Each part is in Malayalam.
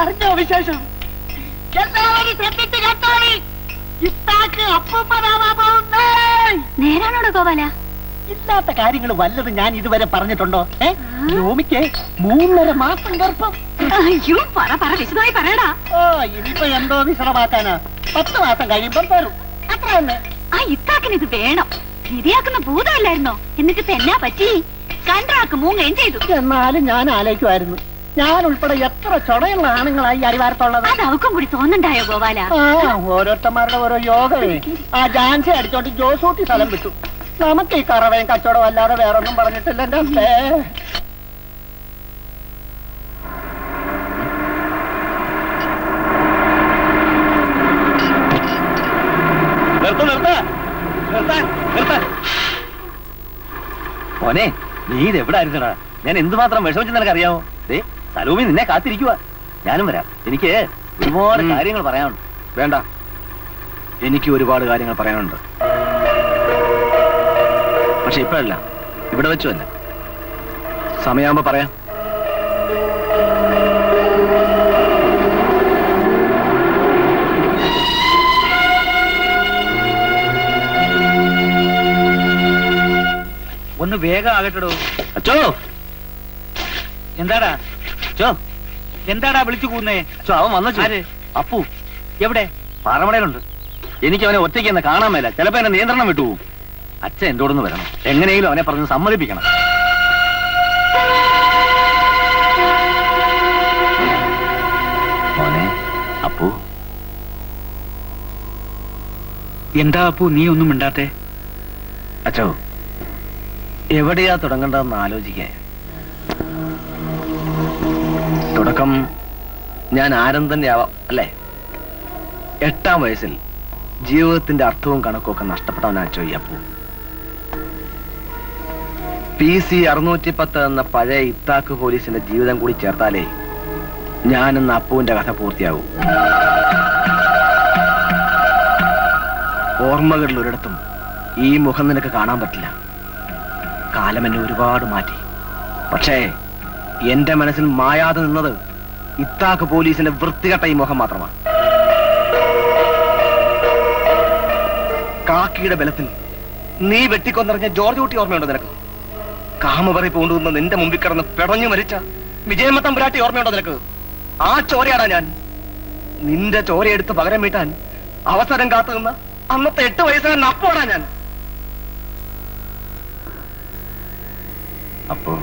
അറിഞ്ഞോ വിശേഷം? എല്ലാവരും ശ്രദ്ധിച്ച് കേട്ടോളി. ഇത്താക്ക് അപ്പൂപ്പനാവാൻ പോകുന്നേ നേരാണോടോ ഗോപാല? ഇല്ലാത്ത കാര്യങ്ങൾ വല്ലത് ഞാൻ ഇതുവരെ പറഞ്ഞിട്ടുണ്ടോ? ഏ? രോമിക്ക് മൂന്നര മാസം ഗർഭം. അയ്യോ പറ പറ വിശദമായി പറയടാ. ഓ ഇനിയിപ്പോ എന്തോ വിശദമാക്കാനാ പത്ത് മാസം കഴിയുമ്പം തരും അത്ര തന്നെ. ആ ഇത്താക്കിന് ഇത് വേണം. ശരിയാക്കുന്ന ഭൂതമല്ലായിരുന്നോ? എന്നിട്ട് എന്നാ പറ്റി? കണ്ടാക്ക് മൂങ്ങയും ചെയ്തു? എന്നാലും ഞാൻ ആലോചിക്കുമായിരുന്നു ഞാൻ ഉൾപ്പെടെ എത്ര ചൊടയുള്ള ആണുങ്ങളായി അരിവാരത്തുള്ളത്? അത് അവക്കും കൂടി തോന്നണ്ടായോ ഗോപാല? ഓരോരുത്തന്മാരുടെ ഓരോ യോഗമേ ആ ജാൻസി അടിച്ചോണ്ട് ജോസൂട്ടി സ്ഥലം വിട്ടു. നമുക്ക് ഈ കറവയും കച്ചവടം അല്ലാതെ വേറൊന്നും പറഞ്ഞിട്ടില്ല എന്റെ അമ്മേ മോനെ നീ ഇത് എവിടെ ആയിരുന്നടാ ഞാൻ എന്തുമാത്രം വിഷമിച്ചു നിനക്ക് അറിയാമോ ദേ സലൂമി നിന്നെ കാത്തിരിക്കുക ഞാനും വരാം. എനിക്ക് ഒരുപാട് കാര്യങ്ങൾ പറയാനുണ്ട്. വേണ്ട. എനിക്ക് ഒരുപാട് കാര്യങ്ങൾ പറയാനുണ്ട്. പക്ഷെ ഇപ്പോഴല്ല. ഇവിടെ വെച്ചു തന്നെ. സമയമാകുമ്പോ പറയാം. ഒന്ന് വേഗം ആകട്ടെടോ. അച്ചോ! എന്താടാ? എന്താടാ വിളിച്ചു കൂന്നേ അവൻ വന്നു? അപ്പു. എവിടെ? പാറമടയിലുണ്ട്. എനിക്ക് അവനെ ഒറ്റയ്ക്ക് എന്നെ കാണാൻ മേല. ചിലപ്പോ എന്നെ നിയന്ത്രണം വിട്ടു അച്ഛൻ എന്തോടൊന്ന് വരണം. എങ്ങനെയെങ്കിലും അവനെ പറഞ്ഞ് സമ്മതിപ്പിക്കണം. മോനെ അപ്പു. എന്താ അപ്പു? നീ ഒന്നും മിണ്ടാത്തെ? അച്ഛോ എവിടെയാ തുടങ്ങണ്ടെന്ന് ആലോചിക്കാൻ. തുടക്കം ഞാൻ ആരും തന്നെ ആവാം അല്ലേ? എട്ടാം വയസ്സിൽ ജീവിതത്തിന്റെ അർത്ഥവും കണക്കും ഒക്കെ നഷ്ടപ്പെട്ടവനാ ഈ പി സി അറുന്നൂറ്റി പത്ത് എന്ന പഴയ ഇത്താക്ക് പോലീസിന്റെ ജീവിതം കൂടി ചേർത്താലേ ഞാനെന്ന അപ്പുവിന്റെ കഥ പൂർത്തിയാകും. ഓർമ്മകളിൽ ഒരിടത്തും ഈ മുഖം നിനക്ക് കാണാൻ പറ്റില്ല. കാലം എന്നെ ഒരുപാട് മാറ്റി. പക്ഷേ എന്റെ മനസ്സിൽ മായാതെ നിന്നത് ഇത്താക്ക് പോലീസിന്റെ വൃത്തികെട്ട ഈ മുഖം മാത്രമാണ്. കാക്കിയുടെ ബലത്തിൽ നീ വെട്ടിക്കൊന്നറിഞ്ഞ ജോർജ് കുട്ടി ഓർമ്മയുണ്ടോ നിനക്ക്? കാമപറി പൂണ്ടുന്ന നിന്റെ മുമ്പിൽ കിടന്ന് പെടഞ്ഞു മരിച്ച വിജയമത്തം പുരാട്ടി ഓർമ്മയുണ്ടോ നിനക്ക്? ആ ചോരയാടാ ഞാൻ. നിന്റെ ചോരയെടുത്ത് പകരം വീട്ടാൻ അവസരം കാത്തു നിന്ന അന്നത്തെ എട്ട് വയസ്സുകാരൻ അപ്പോടാ ഞാൻ. അപ്പോ?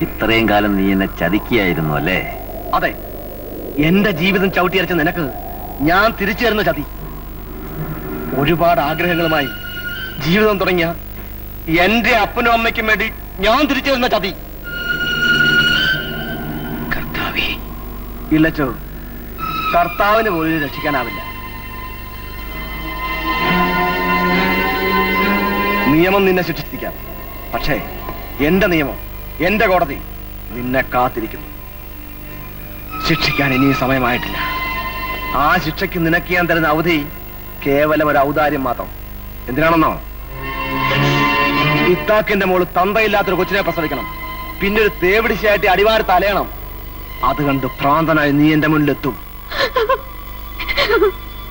ഇത്രയും കാലം നീ എന്നെ ചതിക്കുകയായിരുന്നു അല്ലേ? അതെ. എന്റെ ജീവിതം ചവിട്ടിയരച്ച നിനക്ക് ഞാൻ തിരിച്ചു തരുന്ന ചതി. ഒരുപാട് ആഗ്രഹങ്ങളുമായി ജീവിതം തുടങ്ങിയ എന്റെ അപ്പനും അമ്മയ്ക്കും വേണ്ടി ഞാൻ തിരിച്ചു തരുന്ന ചതി. ഇല്ലച്ചോ കർത്താവിന് പോലും രക്ഷിക്കാനാവില്ല. നിയമം നിന്നെ ശിക്ഷിക്കാം പക്ഷേ എന്റെ നിയമം എന്റെ കോടതി നിന്നെ കാത്തിരിക്കുന്നു. ശിക്ഷിക്കാൻ ഇനി സമയമായിട്ടില്ല. ആ ശിക്ഷയ്ക്ക് നിനക്ക് ഞാൻ തരുന്ന അവധി കേവലം ഒരു ഔദാര്യം മാത്രം. എന്തിനാണെന്നോ? ഇത്താക്കിന്റെ മോൾ തന്തയില്ലാത്തൊരു കൊച്ചിനെ പ്രസവിക്കണം. പിന്നെ ഒരു തേവിടിശയായിട്ട് അടിവാര തലയണം അത് കണ്ട് ഭ്രാന്തനായി നീ എന്റെ മുന്നിലെത്തും.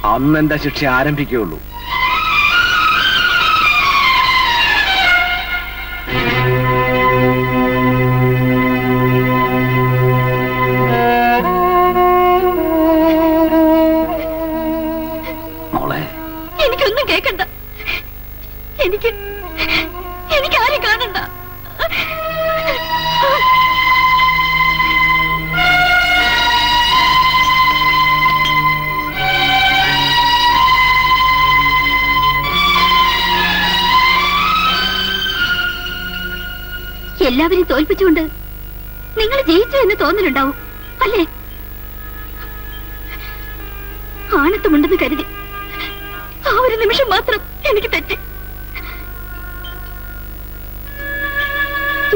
അന്നെന്റെ ശിക്ഷ ആരംഭിക്കുകയുള്ളൂ. എല്ലാവരെയും തോൽപ്പിച്ചുകൊണ്ട് നിങ്ങൾ ജയിച്ചു എന്ന് തോന്നലുണ്ടാവും അല്ലേ? ആണത്തുമുണ്ടെന്ന് കരുതി ആ ഒരു നിമിഷം മാത്രം എനിക്ക് തെറ്റി.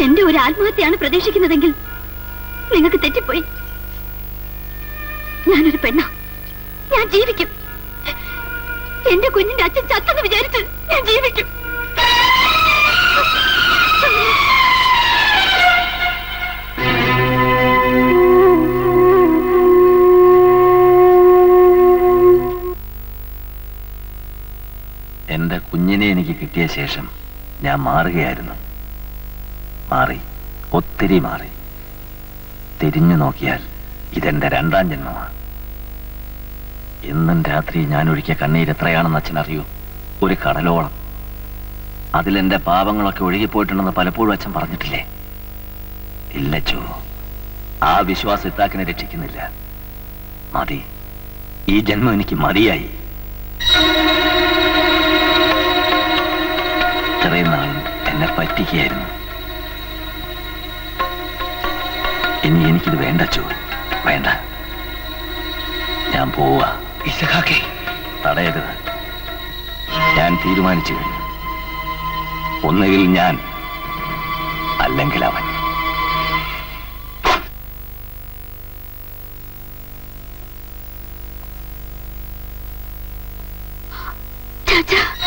എന്റെ ഒരു ആത്മഹത്യയാണ് പ്രതീക്ഷിക്കുന്നതെങ്കിൽ നിങ്ങൾക്ക് തെറ്റിപ്പോയി. ഞാനൊരു പെണ്ണ. ഞാൻ ജീവിക്കും. എന്റെ കുഞ്ഞിന്റെ അച്ഛൻ ചത്തെന്ന് വിചാരിച്ച് ഞാൻ ജീവിക്കും. കിട്ടിയ ശേഷം ഞാൻ മാറുകയായിരുന്നു. മാറി ഒത്തിരി മാറി. തിരിഞ്ഞു നോക്കിയാൽ ഇതെന്റെ രണ്ടാം ജന്മമാണ്. ഇന്നും രാത്രി ഞാൻ ഒഴിക്കിയ കണ്ണീർ എത്രയാണെന്ന് അച്ഛൻ അറിയൂ. ഒരു കടലോളം. അതിലെന്റെ പാപങ്ങളൊക്കെ ഒഴുകിപ്പോയിട്ടുണ്ടെന്ന് പലപ്പോഴും അച്ഛൻ പറഞ്ഞിട്ടില്ലേ? ഇല്ലച്ചോ ആ വിശ്വാസം ഇത്താക്കിനെ രക്ഷിക്കുന്നില്ല. മതി. ഈ ജന്മം എനിക്ക് മതിയായി. ഇത്രയും നാൾ എന്നെ പറ്റിക്കുകയായിരുന്നു. ഇനി എനിക്കിത് വേണ്ട ചോ വേണ്ട. ഞാൻ പോവാ. ഇസഹാക്കെ. തടയരുത്. ഞാൻ തീരുമാനിച്ചു കഴിഞ്ഞു. ഒന്നുകിൽ ഞാൻ അല്ലെങ്കിൽ അവൻ. ചാച്ചാ.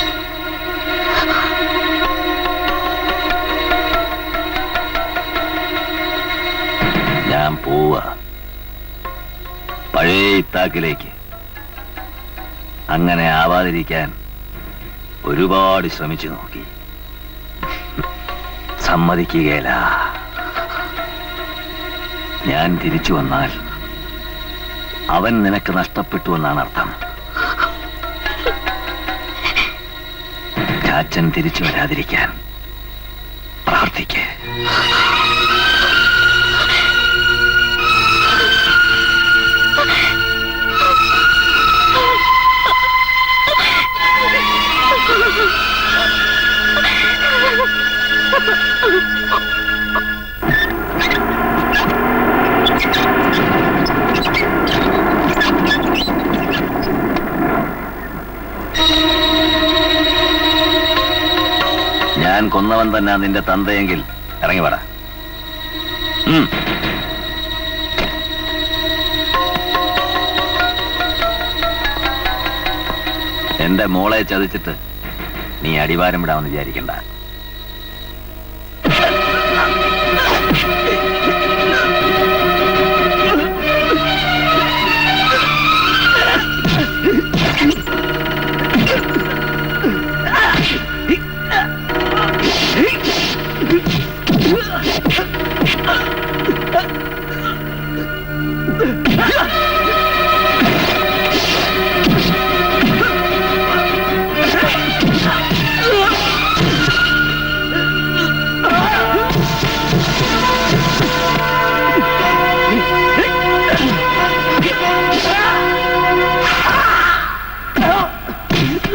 പഴയ അങ്ങനെ ആവാതിരിക്കാൻ ഒരുപാട് ശ്രമിച്ചു നോക്കി. സമ്മതിക്കുകയില്ല. ഞാൻ തിരിച്ചു വന്നാൽ അവൻ നിനക്ക് നഷ്ടപ്പെട്ടു എന്നാണ് അർത്ഥം. ചാച്ചൻ തിരിച്ചു വരാതിരിക്കാൻ പ്രാർത്ഥിക്കേ. ഞാൻ കൊന്നവൻ തന്നെ നിന്റെ തന്തയെങ്കിൽ ഇറങ്ങി വട. എന്റെ മോളെ ചതിച്ചിട്ട് നീ അടിവാരം വിടാമെന്ന് വിചാരിക്കണ്ട. അപ്പോ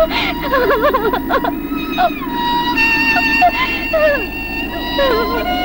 ചാച്ച